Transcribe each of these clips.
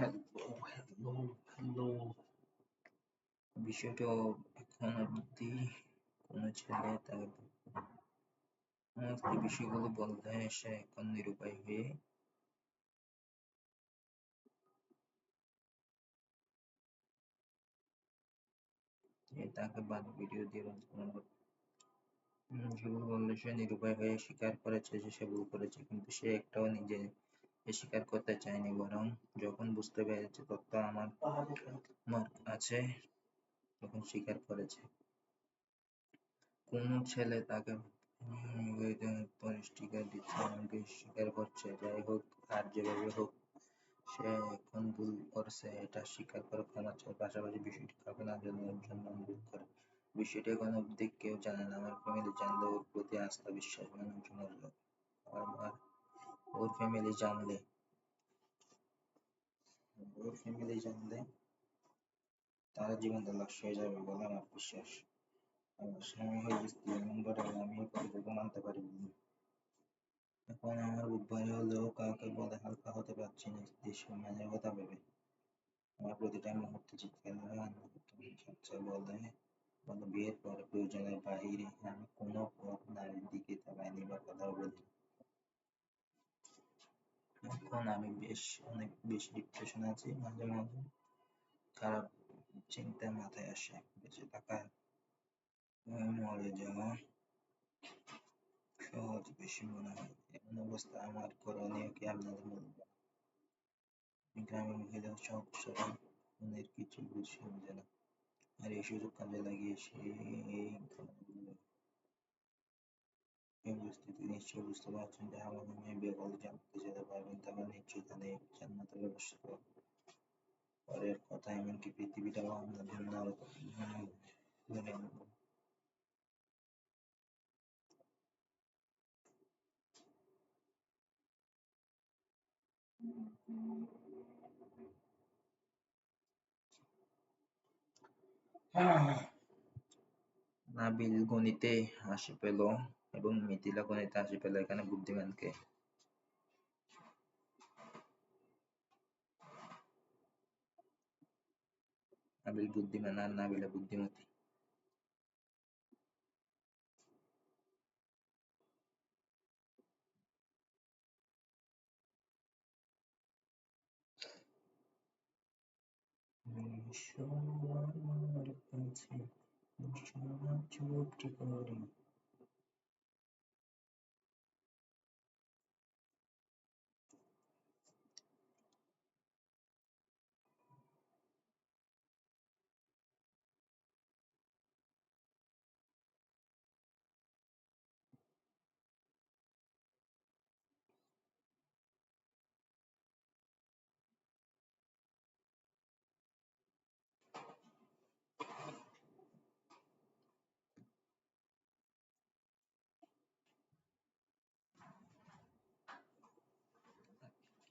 Hello hello hello বিষয়টা এখন অব্দি কোনো ছেলে তার সমস্ত বিষয়গুলো বলতে এসে এখন নিরুপায় হয়ে তাকে বাদ ভিডিও দিয়ে বললে সে নিরুপায় হয়ে স্বীকার করেছে যে সে ভুল করেছে, কিন্তু সে একটাও নিজে স্বীকার করতে চায়নি বরং যখন বুঝতে পেরেছে তথ্য আমার আছে, তখন স্বীকার করেছে। কোন ছেলে তাকে স্টিকার দিচ্ছে, এমনকি স্বীকার করছে। যাই হোক, আর যেভাবে হোক, সে এখন ভুল করছে, এটা স্বীকার করে ক্ষমা চায় পাশাপাশি বিষয়টি কাউকে না জানানোর জন্য অনুরোধ করে। বিষয়টি এখন অব্দি কেউ জানে না, আমার ফ্যামিলি জানলে ওর প্রতি আস্থা, বিশ্বাস মানুষজন আমার ওর ফ্যামিলি জানলে ওর ফ্যামিলি জানলে তারা জীবনটা লস হয়ে যাবে, বলে আমার বিশ্বাস স্বামী হয়ে এমন আমি কতটুকু মানতে পারি এখন আমার হলেও কাউকে বলে হালকা হতে পারছি না কথা ভেবে আমার প্রতিটা মুহূর্তে চিৎকার করে কান্না বলে বিয়ের পরে প্রয়োজনের বাহিরে আমি কোনো পথ নারীর দিকে তাকাইনি বা কথাও বলিনি। এখন আমি বেশ অনেক বেশি ডিপ্রেশন আছি মাঝে মাঝে। খারাপ চিন্তা মাথায় আসে বেঁচে থাকা মরে যাওয়া, সহজ বেশি মনে হয়। এমন অবস্থা আমার করণীয় কি আপনাদের বলব গ্রামের মহিলা, সব সরল মনের কিছু বুঝে বুঝে না। আর এই সুযোগ কাজে লাগিয়ে সে পরিস্থিতি নিশ্চয়ই বুঝতে পারছেন যে যেতে পারবেন নিশ্চয়ই তাহলে জান্নাতের ব্যবস্থা পরের কথা এমনকি পৃথিবীটাও জন্য নাবিল গণিতে হাসি পেল। এবং মিথিলা গণিতে হাসি পেল এখানে বুদ্ধিমানকে। নাবিল বুদ্ধিমান, আর নাবিলা বুদ্ধিমতী। সবার কাছে করে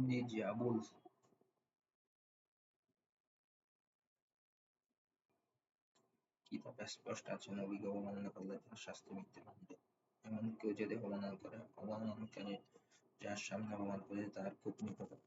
Nejabul. কিতাবে স্পষ্ট আছে, নবীকে অবমাননা করলে তার শাস্তি মৃত্যুদণ্ড এমন কেউ যদি অবমাননা করে অবমাননকারী যার সামনে অপমান করে তার খুব নিকটাত্মীয়